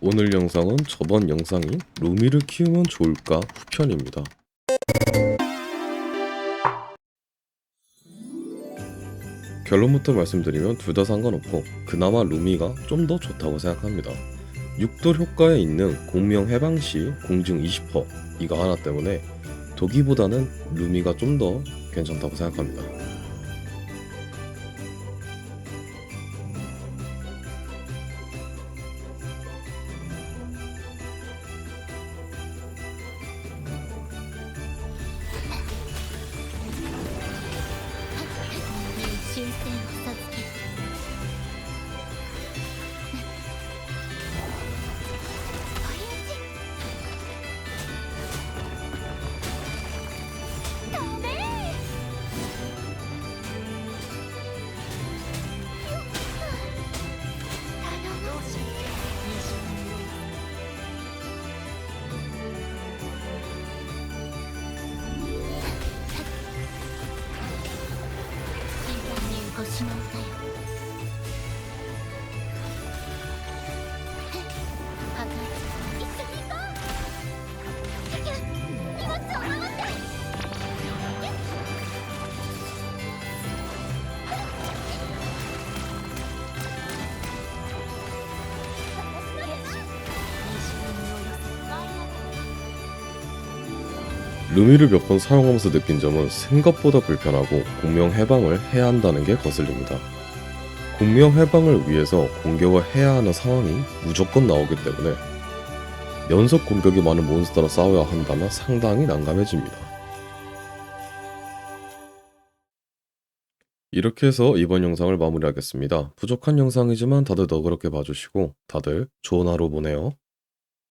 오늘 영상은 저번 영상인 루미를 키우면 좋을까 후편입니다. 결론부터 말씀드리면 둘 다 상관없고 그나마 루미가 좀 더 좋다고 생각합니다. 6돌 효과에 있는 공명 해방 시 공증 20% 이거 하나 때문에 도기보다는 루미가 좀 더 괜찮다고 생각합니다. everything. 単に星の歌よ 루미를 몇 번 사용하면서 느낀 점은 생각보다 불편하고 공명 해방을 해야 한다는 게 거슬립니다. 공명 해방을 위해서 공격을 해야 하는 상황이 무조건 나오기 때문에 연속 공격이 많은 몬스터랑 싸워야 한다면 상당히 난감해집니다. 이렇게 해서 이번 영상을 마무리하겠습니다. 부족한 영상이지만 다들 너그럽게 봐주시고 다들 좋은 하루 보내요.